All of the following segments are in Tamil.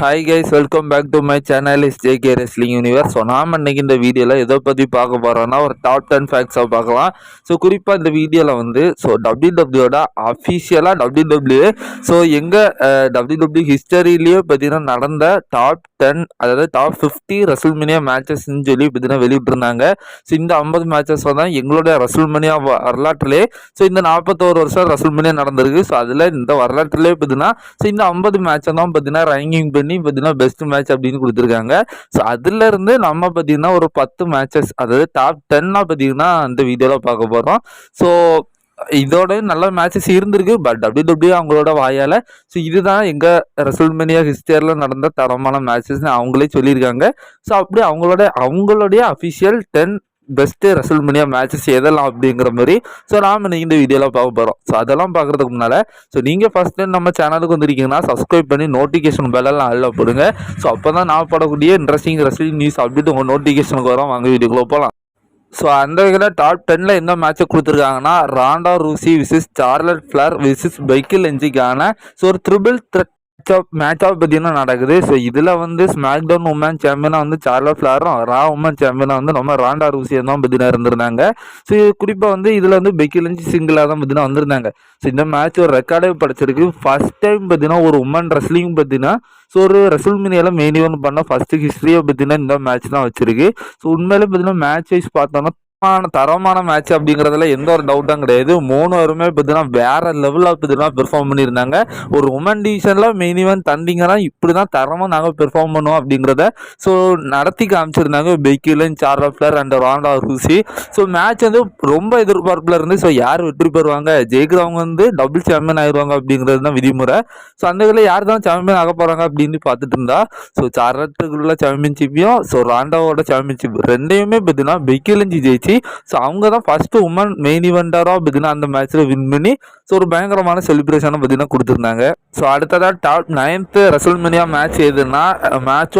Hi guys welcome back to my channel is J K wrestling universe so நாம் இன்னைக்கு இந்த வீடியோவில் எதை பற்றி பார்க்க போகிறோன்னா ஒரு டாப் டென் ஃபேக்ட்ஸாக பார்க்கலாம். ஸோ குறிப்பாக இந்த வீடியோவில் வந்து ஸோ டபிள்யூ டபிள்யூட அஃபிஷியலாக டபிள்யூ டபிள்யூ ஸோ எங்கள் டபிள்யூ டபிள்யூ ஹிஸ்டரியிலேயே பார்த்தீங்கன்னா நடந்த டாப் டென் அதாவது டாப் ஃபிஃப்டி ரசல்மினியா மேட்சஸ்ன்னு சொல்லி பார்த்தீங்கன்னா வெளியிட்டிருந்தாங்க. ஸோ இந்த ஐம்பது மேட்சஸ் தான் எங்களுடைய ரசல்மினியா வரலாற்றிலே ஸோ இந்த நாற்பத்தோரு வருஷம் ரசல்மினியா நடந்திருக்கு. ஸோ அதில் இந்த வரலாற்றுலேயே பார்த்தீங்கன்னா ஸோ இந்த ஐம்பது மேட்சை தான் பார்த்தீங்கன்னா ரேங்கிங் பண்ணி பார்த்தீங்கன்னா பெஸ்ட் மேட்ச் அப்படின்னு கொடுத்துருக்காங்க. ஸோ அதுலேருந்து நம்ம பார்த்தீங்கன்னா ஒரு பத்து மேட்சஸ் அதாவது டாப் டென்னாக பார்த்தீங்கன்னா அந்த வீடியோவில் பார்க்க போகிறோம் ஸோ இதோட நல்ல மேட்சஸ் இருந்திருக்கு. பட் டபிள்யூ டபிள்யூ அவங்களோட வாயால் ஸோ இதுதான் எங்கள் ரெசல்மேனியா ஹிஸ்டரியில் நடந்த தரமான மேட்சஸ்னு அவங்களே சொல்லியிருக்காங்க. ஸோ அப்படி அவங்களோட அவங்களுடைய official ten best WrestleMania matches எதெல்லாம் அப்படிங்கிற மாதிரி ஸோ நாம் நீங்கள் இந்த வீடியோலாம் பார்க்க போகிறோம் ஸோ அதெல்லாம் பார்க்குறதுக்கு முன்னால் ஸோ நீங்கள் ஃபஸ்ட் டைம் நம்ம சேனலுக்கு வந்திருக்கீங்கன்னா சப்ஸ்கிரைப் பண்ணி நோட்டிஃபிகேஷன் பெல்லாம் அல்ல போடுங்க. ஸோ அப்போ தான் நான் படக்கூடிய இன்ட்ரெஸ்டிங் ரெஸ்லிங் நியூஸ் அப்டேட் உங்கள் நோட்டிஃபிகேஷனுக்கு வரோம். வாங்க வீடியோக்குள்ளே போகலாம் ஸோ அந்த வகையில் டாப் டென்னில் எந்த மேட்சை கொடுத்துருக்காங்கன்னா ராண்டா ரூசி விசிஸ் சார்லட் ஃப்ளார் விசிஸ் பைக்கில் எஞ்சிக்கான ஸோ ஒரு triple threat of match of பார்த்தீங்கன்னா நடக்குது? ஸோ இதில் வந்து ஸ்மாக் டவுன் உமன் சாம்பியனாக வந்து சார்லா ஃபிளாரும் ரா உமன் சாம்பியனாக வந்து நம்ம ராண்டா ரூசியம் தான் பார்த்தீங்கன்னா இருந்திருந்தாங்க. ஸோ குறிப்பாக வந்து இதில் வந்து பெக்கிலஞ்சி சிங்கிளாக தான் பார்த்தீங்கன்னா வந்திருந்தாங்க. ஸோ இந்த மேட்ச் ஒரு ரெக்கார்டே படிச்சிருக்கு. ஃபஸ்ட் டைம் பார்த்தீங்கன்னா ஒரு உமன் ரெஸ்லிங் பார்த்தீங்கன்னா ஸோ ஒரு ரெசல்மினியில் மெயின் ஒன்று பண்ண ஃபஸ்ட்டு ஹிஸ்ட்ரியை பார்த்தீங்கன்னா இந்த மேட்ச் தான் வச்சிருக்கு. ஸோ உண்மையிலே பார்த்தீங்கன்னா மேட்ச் வைஸ் பார்த்தோன்னா தரமான தரமான மேட்ச் அப்படிங்கிறதுல எந்த ஒரு டவுட்டும் கிடையாது. மூணு வருமே பார்த்தீங்கன்னா வேற லெவலில் பார்த்தீங்கன்னா பெர்ஃபார்ம் பண்ணியிருந்தாங்க. ஒரு உமன் டிவிஷனில் மெயின் ஈவன் தந்திங்கன்னா இப்படி தான் தரமாக நாங்கள் பெர்ஃபார்ம் பண்ணுவோம் அப்படிங்கிறத ஸோ நடத்தி காமிச்சிருந்தாங்க Becky Lynch Charlotte and Ronda Rousey. So match வந்து ரொம்ப எதிர்பார்ப்பில் இருந்து ஸோ யார் வெற்றி பெறுவாங்க? ஜெயிக்கிறவங்க வந்து டபுள் சாம்பியன் ஆயிடுவாங்க அப்படிங்கிறது தான் விதிமுறை. ஸோ அந்த இதில் யார் தான் சாம்பியன் ஆக போகிறாங்க அப்படின்னு பார்த்துட்டு இருந்தா ஸோ சார்லட்டுக்குள்ள சாம்பியன்ஷிப்பையும் ஸோ ராண்டாவோட சாம்பியன்ஷிப் ரெண்டையுமே பார்த்தீங்கன்னா பெக்கிலஞ்சி ஜெயிச்சு ஸோ அவங்க தான் ஃபஸ்ட்டு உமன் மெயின் இவெண்டராக பார்த்தீங்கன்னா அந்த மேட்ச்சில் வின் பண்ணி ஸோ ஒரு பயங்கரமான செலிப்ரேஷனை பார்த்தீங்கன்னா கொடுத்துருந்தாங்க. ஸோ அடுத்ததாக டாப் நைன்த்து ரெசல்மெனியா மேட்ச் எதுனா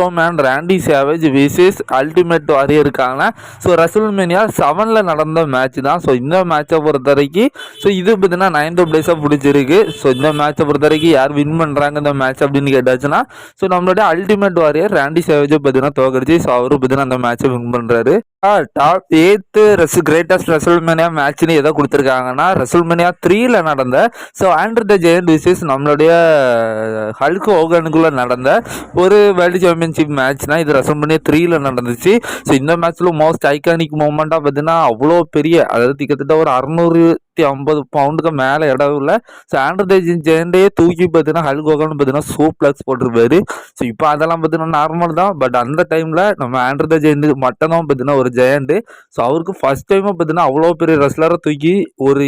of man Randy Savage versus ultimate வாரியருக்கான so WrestleMania செவனில் நடந்த மேட்ச் தான். ஸோ இந்த மேட்சை பொறுத்த வரைக்கும் ஸோ இது பார்த்தீங்கன்னா நைன்த்து பிளேஸாக பிடிச்சிருக்கு. ஸோ இந்த மேட்சை பொறுத்த வரைக்கும் யார் வின் பண்ணுறாங்க இந்த மேட்ச் அப்படின்னு கேட்டாச்சுன்னா ஸோ நம்மளுடைய அல்டிமேட் வாரியர் ரேண்டி சேவேஜை பார்த்தீங்கன்னா தோக்கடிச்சு ஸோ அவரும் பார்த்தீங்கன்னா அந்த மேட்சை வின் பண்ணுறாரு டாப் எயித்து ரெஸ் கிரேட்டஸ்ட் ரெசல்மேனியா மேட்ச்னு எதை கொடுத்துருக்காங்கன்னா ரெசல்மேனியா த்ரீல நடந்த so Andre the Giant versus நம்மளுடைய ஹல்க் ஓகனுக்குள்ளே நடந்த ஒரு வேர்ல்டு சாம்பியன்ஷிப் மேட்ச்னா இது ரெசல்மேனியா த்ரீல நடந்துச்சு. ஸோ இந்த மேட்ச்சில் மோஸ்ட் ஐகானிக் மூமெண்ட்டாக பார்த்தீங்கன்னா அவ்வளோ பெரிய அதாவது கிட்டத்தட்ட ஒரு அறநூறு நூற்றி ஐம்பது பவுண்டுக்கு மேலே இடம் இல்லை. ஸோ ஆண்ட்ரதேஜின் ஜெயண்டே தூக்கி பார்த்தீங்கன்னா ஹல் ஹோகன் பார்த்தீங்கன்னா சூப்ளக்ஸ் போட்டிருப்பாரு. ஸோ இப்போ அதெல்லாம் பார்த்தீங்கன்னா நார்மல் தான். பட் அந்த டைமில் நம்ம ஆண்ட்ரத ஜெயண்ட் மட்டும் தான் பார்த்தீங்கன்னா ஒரு ஜெயண்ட் ஸோ அவருக்கு ஃபஸ்ட் டைமாக பார்த்தீங்கன்னா அவ்வளோ பெரிய ரெஸ்லரை தூக்கி ஒரு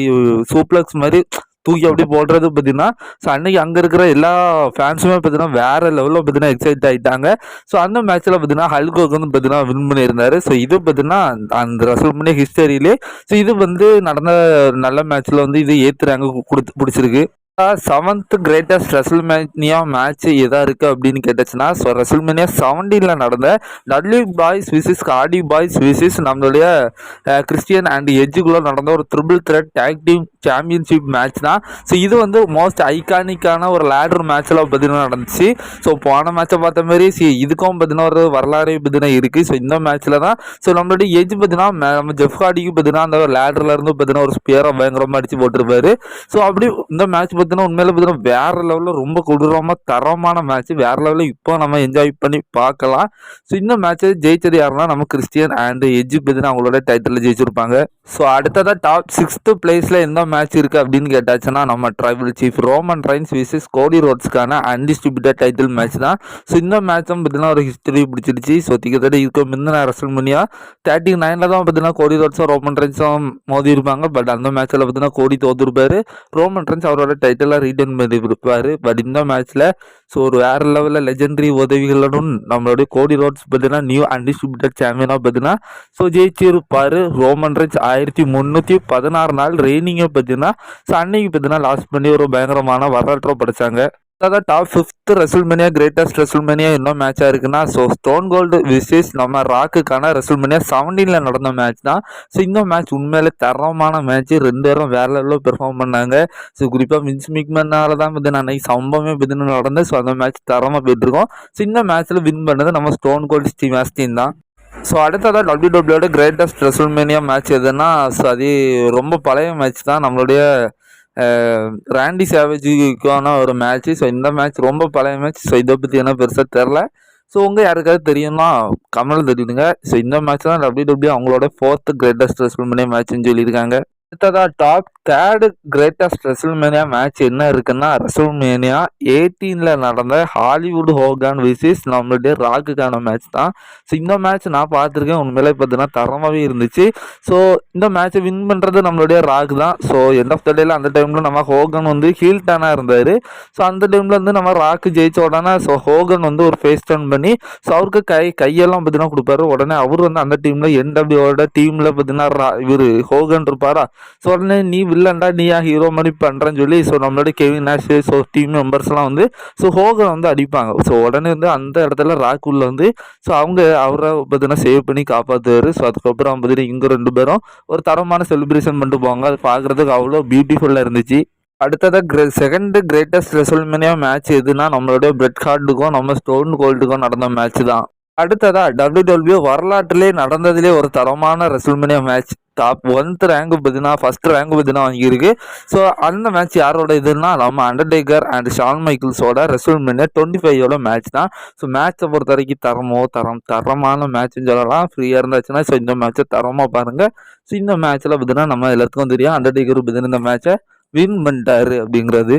சூப்ளக்ஸ் மாதிரி தூக்கி அப்படி போடுறது பார்த்தீங்கன்னா ஸோ அன்னைக்கு அங்கே இருக்கிற எல்லா ஃபேன்ஸுமே பார்த்தீங்கன்னா வேற லெவலில் பார்த்தீங்கன்னா எக்ஸைட் ஆகிட்டாங்க ஸோ அந்த மேட்ச்சில் பார்த்தீங்கன்னா ஹல்கோக் வந்து பார்த்தீங்கன்னா வின் பண்ணியிருந்தாரு. ஸோ இது பார்த்தீங்கன்னா அந்த ரசல் முன்னே ஹிஸ்டரியிலே ஸோ இது வந்து நடந்த நல்ல மேட்ச்சில் வந்து இது ஏற்றுறாங்க கொடுத்து பிடிச்சிருக்கு. செவன்த் கிரேட்டஸ்ட் ரெசல்மேனியா மேட்ச் எதாக இருக்குது அப்படின்னு கேட்டுச்சுன்னா ஸோ ரெசல்மேனியா செவன்டீனில் நடந்த டட்லி பாய்ஸ் விசிஸ் காடி பாய்ஸ் விசிஸ் நம்மளுடைய கிறிஸ்டியன் அண்ட் எஜ்ஜுக்குள்ளே நடந்த ஒரு triple threat tag team championship match தான். ஸோ இது வந்து மோஸ்ட் ஐகானிக்கான ஒரு லேடர் மேட்ச்சில் பார்த்தீங்கன்னா நடந்துச்சு. ஸோ போன மேட்சை பார்த்த மாதிரி சி இதுக்கும் பார்த்தீங்கன்னா ஒரு வரலாறு பார்த்தீங்கன்னா இருக்குது ஸோ இந்த மேட்ச்சில் தான் ஸோ நம்மளுடைய எஜ் பார்த்தீங்கன்னா நம்ம ஜெஃப் காடிக்கு பார்த்தீங்கன்னா அந்த லேடர்லேருந்து பார்த்தீங்கன்னா ஒரு ஸ்பியரை பயங்கரமாக அடித்து போட்டிருப்பாரு. ஸோ அப்படி இந்த மேட்ச் பார்த்தீங்கன்னா உண்மையில பார்த்தீங்கன்னா வேற லெவலில் ரொம்ப கொடூரமாக தரமான மேட்ச் வேற லெவலில் இப்போ நம்ம என்ஜாய் பண்ணி பார்க்கலாம். ஸோ இந்த மேட்ச்சை ஜெயிச்சது யாருன்னா நம்ம கிறிஸ்டியன் அண்ட் எஜ்ஜு பார்த்தீங்கன்னா அவங்களோட டைட்டில் ஜெயிச்சிருப்பாங்க. ஸோ அடுத்ததாக டாப் சிக்ஸ்த்து பிளேஸில் எந்த மேட்ச் இருக்குது அப்படின்னு கேட்டாச்சுன்னா நம்ம tribal chief Roman Reigns versus Cody ரோட்ஸ்க்கான undisputed title match தான். ஸோ இந்த மேட்சும் பார்த்தீங்கன்னா ஒரு ஹிஸ்டரி பிடிச்சிருச்சு. ஸோ கிட்டத்தட்ட இதுக்கு முந்தின ரசல் முனியா தேர்ட்டி நைனில் தான் பார்த்தீங்கன்னா கோடி ரோட்ஸும் ரோமன் ரைன்ஸும் மோதி இருப்பாங்க பட் அந்த மேட்ச்சில் பார்த்தீங்கன்னா கோடி தோத்துருப்பாரு. ரோமன் ரைன்ஸ் அவரோட டைட்டிலாக ரீட்டன் பண்ணி இருப்பார் பட் இந்த மேட்ச்சில் ஸோ ஒரு வேறு லெவலில் லெஜெண்டரி உதவிகளுடன் நம்மளுடைய கோடி ரோட்ஸ் பார்த்தீங்கன்னா நியூ அன்டிஸ்டிபியூட்டட் சாம்பியனாக பார்த்தீங்கன்னா ஸோ ஜெயிச்சிருப்பார். ரோமன் ரைன்ஸ் ஆயிரத்தி முந்நூற்றி பதினாறு நாள் ரெய்னிங்கை பார்த்தீங்கன்னா ஸோ அன்னைக்கு பார்த்தீங்கன்னா லாஸ்ட் பண்ணி ஒரு பயங்கரமான வரலாற்றை படைச்சாங்க. அதான் top fifth WrestleMania greatest WrestleMania என்ன மேட்சாக இருக்குன்னா ஸோ ஸ்டோன் கோல்டு விசேஷ் நம்ம ராக்குக்கான ரெசல்மேனியா செவன்டீனில் நடந்த மேட்ச் தான். ஸோ இந்த மேட்ச் உண்மையிலே தரமான மேட்ச் ரெண்டு பேரும் வேற லெவலில் பெர்ஃபார்ம் பண்ணாங்க. ஸோ குறிப்பாக மின்ஸ் மிக்மனால தான் வந்து அன்னைக்கு சம்பவமே பதினு நடந்தது ஸோ அந்த மேட்ச் தரமாக போயிட்டுருக்கோம். ஸோ இந்த மேட்ச்சில் வின் பண்ணது நம்ம ஸ்டோன் கோல்டு ஸ்டீம் ஆஸ்டின் தான். ஸோ அடுத்ததாக டபிள்யூ டபிள்யூட கிரேட்டஸ்ட் ரெசல்மேனியா மேட்ச் எதுன்னா ஸோ அது ரொம்ப பழைய மேட்ச் தான். நம்மளுடைய ராண்டி சேவேஜுக்கான ஒரு மேட்ச்சு ஸோ இந்த மேட்ச் ரொம்ப பழைய மேட்ச் ஸோ இதை பற்றி என்ன பெருசாக தெரில ஸோ உங்கள் யாருக்காவது தெரியும்னா கமல் தெரியுதுங்க ஸோ இந்த மேட்ச் தான் டபிள்யூ டபிள்யூ அவங்களோட ஃபோர்த் கிரேட்டஸ்ட் ரெசல்மேனியா மேட்ச்னு சொல்லியிருக்காங்க. அடுத்ததாக top third greatest WrestleMania match என்ன இருக்குன்னா ரெசல்மேனியா எயிட்டீனில் நடந்த ஹாலிவுட் ஹோகான் விசிஸ் நம்மளுடைய ராக்குக்கான மேட்ச் தான். ஸோ இந்த மேட்ச் நான் பார்த்துருக்கேன். உண்மையிலே பார்த்தீங்கன்னா தரமாகவே இருந்துச்சு. ஸோ இந்த மேட்ச்சை வின் பண்ணுறது நம்மளுடைய ராக் தான். ஸோ எண்ட் ஆஃப் த டேல அந்த டைமில் நம்ம ஹோகன் வந்து ஹீல் டேனாக இருந்தார். ஸோ அந்த டைமில் வந்து நம்ம ராக்கு ஜெயிச்ச உடனே ஸோ ஹோகன் வந்து ஒரு ஃபேஸ் டர்ன் பண்ணி ஸோ அவருக்கு கை கையெல்லாம் பார்த்தீங்கன்னா கொடுப்பாரு. உடனே அவர் வந்து அந்த டீமில் என்டபிள்யூட டீமில் பார்த்தீங்கன்னா இவர் ஹோகன் இருப்பாரா? ஸோ உடனே நீ வில்லன்டா நீ ஏன் ஹீரோ மாதிரி பண்ணுறேன்னு சொல்லி ஸோ நம்மளோட கெவின் நேஷ் ஸோ டீம் மெம்பர்ஸ்லாம் வந்து ஸோ ஹோகன் வந்து அடிப்பாங்க. ஸோ உடனே வந்து அந்த இடத்துல ராக்குள்ள வந்து ஸோ அவங்க அவரை பார்த்தீங்கன்னா சேவ் பண்ணி காப்பாற்றுவார் ஸோ அதுக்கப்புறம் பார்த்தீங்கன்னா இங்கே ரெண்டு பேரும் ஒரு தரமான செலிப்ரேஷன் பண்ணிட்டு போவாங்க. அது பார்க்குறதுக்கு அவ்வளோ பியூட்டிஃபுல்லாக இருந்துச்சு. அடுத்ததாக கிரே செகண்ட் கிரேட்டஸ்ட் ரெசல்மேனியா மேட்ச் எதுனா நம்மளுடைய பிரெட் கார்டுக்கும் நம்ம ஸ்டோன் கோல்டுக்கும் நடந்த மேட்ச் தான். அடுத்ததாக டபிள்யூ டபிள்யூ வரலாற்றிலே நடந்ததிலே ஒரு தரமான ரெசல்மேனியா மேட்ச் டாப் ஒன்த் ரேங்க் பார்த்தீங்கன்னா ஃபர்ஸ்ட் ரேங்க் பார்த்தீங்கன்னா வாங்கியிருக்கு. ஸோ அந்த மேட்ச் யாரோட இதுன்னா நம்ம அண்டர்டேக்கர் அண்ட் ஷான் மைக்கிள்ஸோட ரெசல்மேனியா டுவெண்ட்டி ஃபைவோட மேட்ச் தான். ஸோ மேட்சை பொறுத்த வரைக்கும் தரமோ தரம் தரமான மேட்ச்னு சொல்லலாம். ஃப்ரீயாக இருந்துச்சுன்னா ஸோ இந்த மேட்ச்சை தரமாக பாருங்கள் ஸோ இந்த மேட்ச்சில் பார்த்தீங்கன்னா நம்ம எல்லாத்துக்கும் தெரியும். அண்டர்டேக்கர் பார்த்தீங்கன்னா இந்த மேட்ச்சை வின் பண்ணிட்டாரு அப்படிங்கிறது.